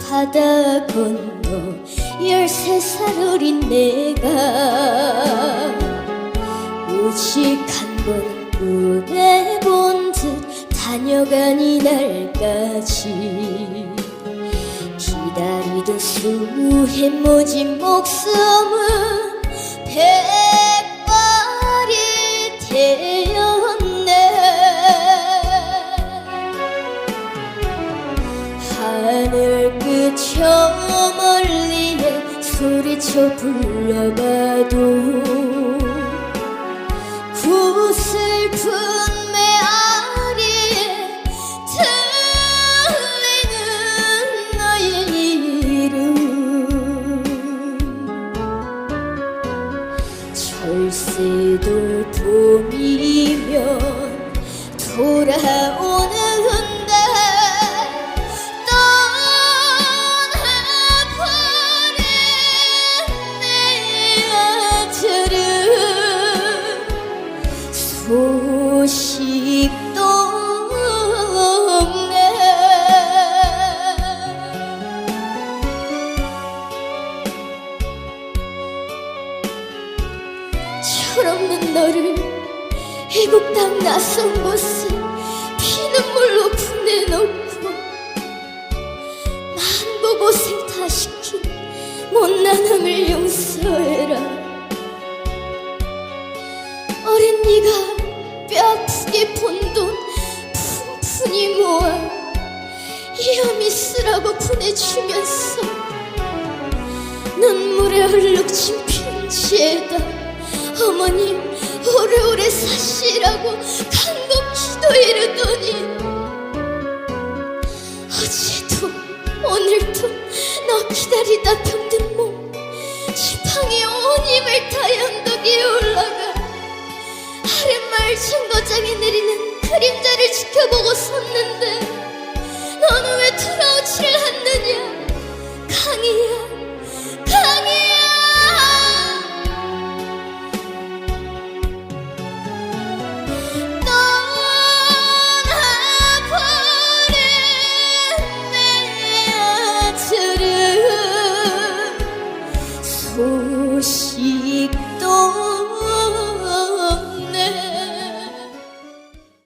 바다 건너 열세 살 어린 내가 오직 한번 꿈에 본듯 다녀간 이날까지 기다리던 수해 모진 목숨은 백 하늘 끝 저 멀리에 소리쳐 불러봐도 그 슬픈 메아리에 들리는 너의 이름. 철새도 봄이면 돌아오 철없는 너를 애국 땅 낯선 곳에 피눈물로 보내놓고 만보 고생 다 시킨 못난함을 용서해라. 어린 네가 뼈아프게 본돈 푼푼히 모아 이함이 쓰라고 보내주면서 눈물에 얼룩진 편지에다 어머님 오래오래 사시라고 간곡 기도 이르더니 어제도 오늘도 너 기다리다 병든 몸 지팡이 온 힘을 다해 언덕에 올라가 아랫마을 정거장에 내리는 그림자를 지켜보고 섰는데 week.